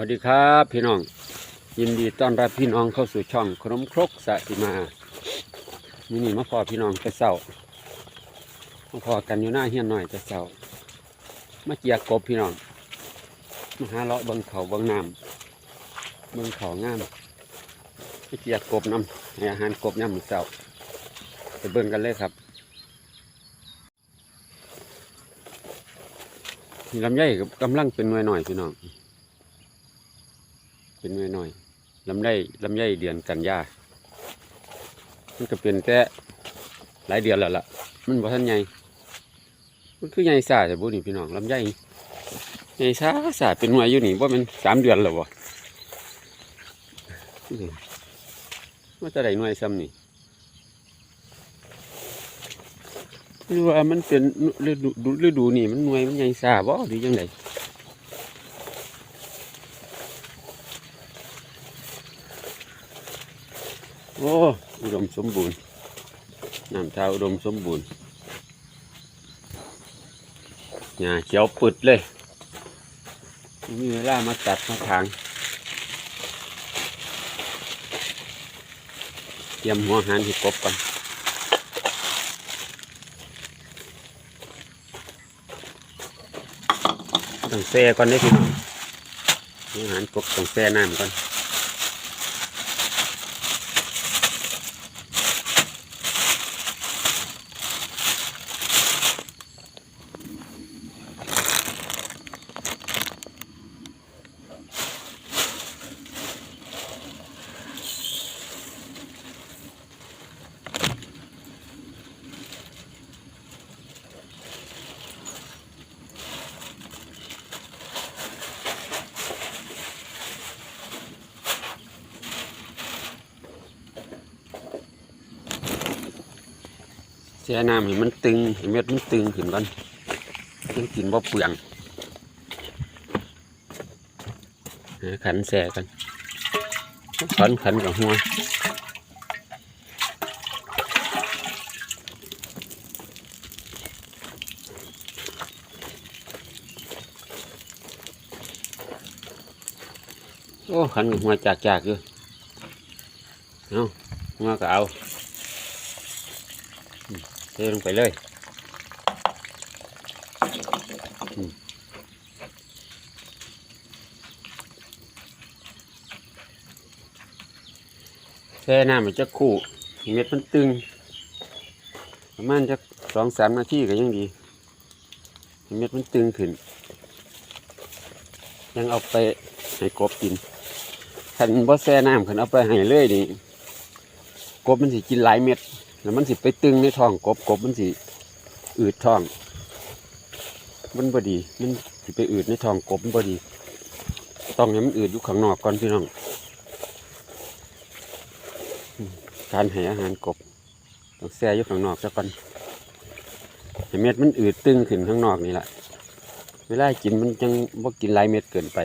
วัสดีครับพี่น้อง ยินดีต้อนรับพี่น้องเข้าสู่ช่องขนมครกสะติมามินี่มาพอพี่น้องแต่เศร้ามาพอกันอยู่หน้าเฮียนหน่อยแต่เศร้ามาเกียกกบพี่น้องมาหาเลาะเบิงเขาเบิงน้ำเบิงเขางามมาเกียกกบน้ำให้อาหารกบย่ำมือเศร้าไปเบิ่งกันเลยครับนี่ลำไยกำลังเป็นหน่วยหน่อยพี่น้อง เป็นหน่วยหน่อยลำไยลำไยเดือนกันยามันก็เป็นแต่หลายเดือนแล้วล่ะ มันบ่ทันใหญ่มันคือใหญ่ซาแต่บุนี่พี่น้องลำไยใหญ่ซาซาเป็นหน่วยอยู่นี่ว่ามันสามเดือนแล้ววะว่าจะได้หน่วยซ้ำนี่หรือว่ามันเป็นฤดูฤดูนี่มันหน่วยมันใหญ่ซาบ่หรือยังไง อ้อุดมสมบูรณ์น้ำเท้าอุดมสมบูรณ์หญ้าเขียวปึดเลยมีเวลามาตัดมาทางเตรียมหัวหารให้กบกันต้องแซ่ก่อนได้อพี่น้องหัวหารกบต้องแซ่น้ำก่อน เสียน้ำให้มันตึงให้เม็ดมันตึงขึ้นก่อนยังกินบ่เปลืองขันแส่กันขันขันกับหัวโอ้ขันกับหัวจากจากอยู่เอาหัวก็เอา เทลงไปเลยแช่น้ำมันจะคู่เม็ดมันตึง ประมาณจะสองสามนาทีก็ยังดี เม็ดมันตึงขึ้น ยังเอาไปให้กบกินขันบ่แช่น้ำขันเอาไปให้เลยนี่กบมันสิกินหลายเม็ด แล้วมันสิไปตึงในท้องกบกบมันสิอืดท้อง มันบดี มันสิไปอืดในท้องกบมันบดี ต้องให้มันอืดอยู่ข้างนอกก่อนพี่น้อง การให้อาหารกบต้องแช่อยู่ข้างนอกซะก่อนให้เม็ดมันอืดตึงขึ้นข้างนอกนี่แหละเวลากินมันจังบ่กินหลายเม็ดเกินไป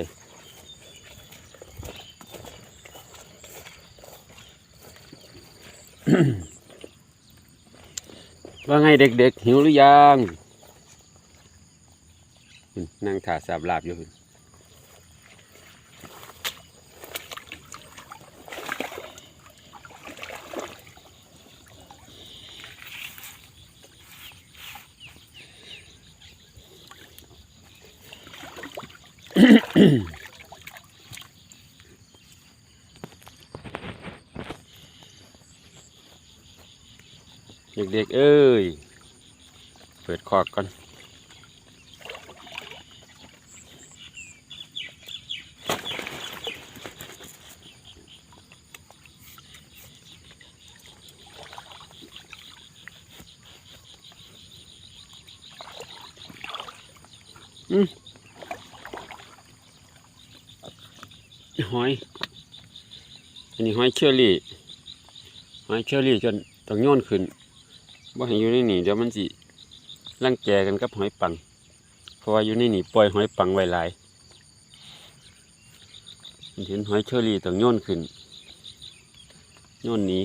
ว่าไงเด็กๆหิวหรือยังนั่งถ่าสาบลาบอยู่ เด็กๆเอ้ย เปิดคอกก่อนอืมหอย อันนี้หอยเชอรี่ หอยเชอรี่จนต้องโยนขึ้น บ่ให้อยู่ในหนีเดี๋ยวมันสิร่างแกกันกับหอยปัง เพราะว่าอยู่ในหนีปล่อยหอยปังไว้หลายเห็นหอยเชอรี่ต้องโยนขึ้นโยนนี้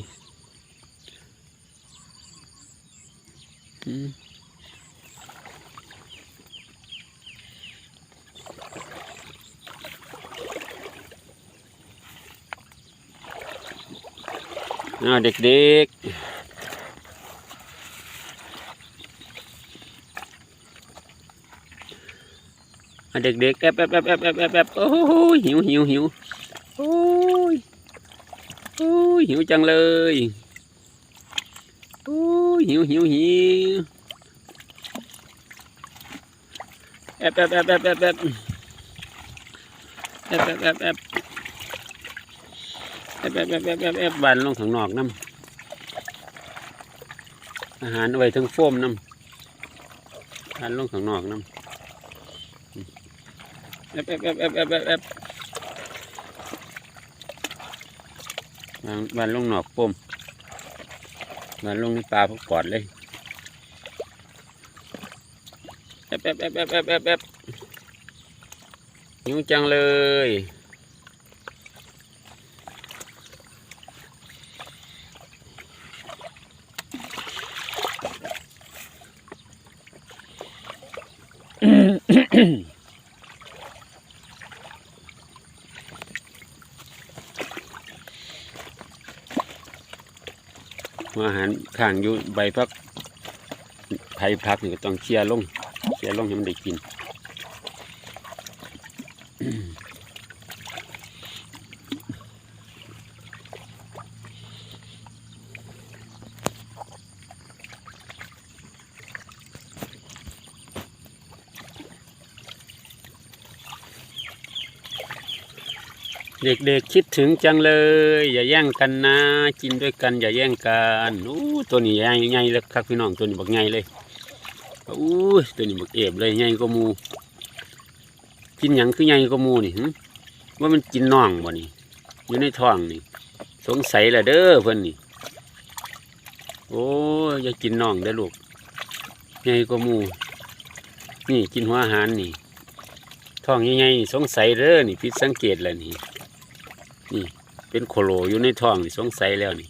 เด็กๆ เด็กๆแอบแอบแอบแอบแอบแอบแอบโอ้ยหิวหิวหิวโอ้ยโอ้ยหิวจังเลยโอ้ยหิวหิวหิวแอบแอบแอบแอบแอบแอบแอบแอบแอบแอบแอบแอบแอบแอบแอบบานลงข้างนอกน้ำอาหารไว้ทั้งโฟมน้ำอาหารลงข้างนอกน้ำ แอบแอบแอบแอบแอบแอบแอบานบานลงหนอกโฟมบานลงในปลาพวกกอดเลยแอบแอบแอบแอบแอบแอบแอบหิวจังเลยอืม อาหารข้างอยู่ใบพักไผ่พักนี่ก็ต้องเชียร์ลงเชียร์ลงให้มันได้กิน เด็กๆคิดถึงจังเลย อย่าแย่งกันนะ กินด้วยกัน อย่าแย่งกันอู้ตัวนี้ใหญ่ใหญ่เลยครับพี่น้องตัวนี้บักใหญ่เลยอู้ตัวนี้บักเอบเลยใหญ่ก็มู กินหยังคือใหญ่ก็มูนี่ว่ามันกินน่องบ่นี่อยู่ในท้องนี่ สงสัยละเด้อเพิ่อนนี่โอ้ยอย่ากินน่องเด้อลูกใหญ่ก็มู นี่กินหัวอาหารนี่ท้องใหญ่ๆสงสัยเด้อนี่ผิดสังเกตแล้วนี่ นี่ เป็นโคโลอยู่ในท้องนี่สงสัยแล้วนี่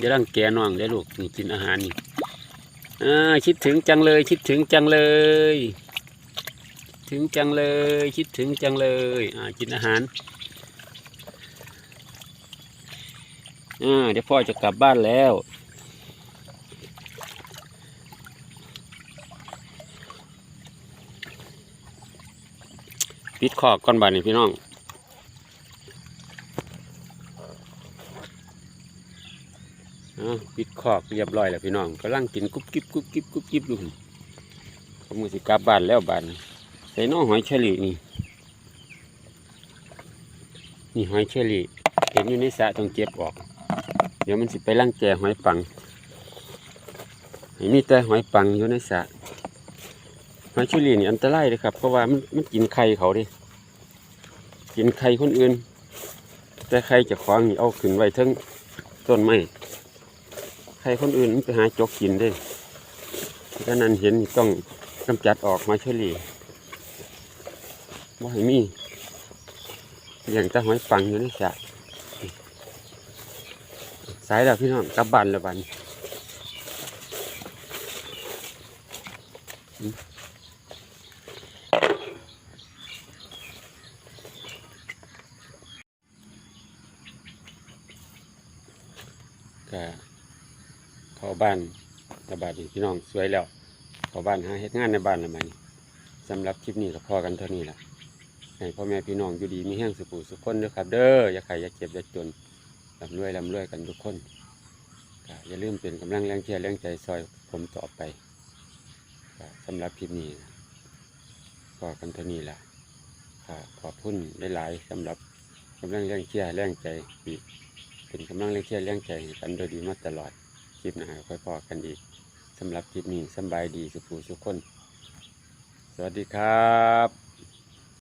จะร่างแกน้องได้อลูกนี่กินอาหารนี่อ่าคิดถึงจังเลย คิดถึงจังเลย ถึงจังเลย คิดถึงจังเลยอ่ากินอาหารอ่าเดี๋ยวพ่อจะกลับบ้านแล้วปิดขอกก่อนบ้านนี่พี่น้อง อ่าปิดขอกเรียบร้อยแล้วพี่น้องกำลังกินกุ๊บกิ๊บกุ๊บกิ๊บกุ๊บกิ๊บดูเขามือสิกลับบ้านแล้วบ้านใส่น้องหอยเชอรี่นี่นี่หอยเชอรี่เห็นอยู่ในสระต้องเก็บออก เดี๋ยวมันสิไปล่างแก่หอยปังให้มีแต่หอยปังอยู่ในสระหอยเชอรี่นี่อันตรายเลยครับเพราะว่ามันมันกินไข่เขาดิกินไข่คนอื่น แต่ไข่จะคว้างนี่เอาขึ้นไว้ทั้งต้นไม้ รคนอื่นมันไปหาจกกินได้ดังนั้นเห็นต้องกำจัดออกมาเฉลี่ยว่าให้มีอย่างตะหอยฟังอยู่ในสระสายแล้วพี่น้องกลับบ้านแล้วบันอืมก็ เข้า บ้านกบาดีพี่น้องสวยแล้วเข้าบ้านหาเฮ็ดงานในบ้านและไหมสำหรับคลิปนี้ก็พอกันเท่านี้แหละให้พ่อแม่พี่น้องอยู่ดีมีแห้งสุขุสุขคนเด้อครับ เด้ออย่าใครอย่าเจ็บอย่าจนลำรวยลำรวยกันทุกคนอย่าลืมเป็นกำลังแรงเชียร์แรงใจซอยผมต่อไปสำหรับคลิปนี้พอกันเท่านี้แหละขอบคุณหลายๆสำหรับกำลังแรงเชียร์แรงใจเป็นกำลังแรงเชียร์แรงใจกันโดยดีมาตลอด ลิปหน้าค่อยพอกันอีกสำหรับคลิปนี้สบายดีสุขูสุขคน สวัสดีครับ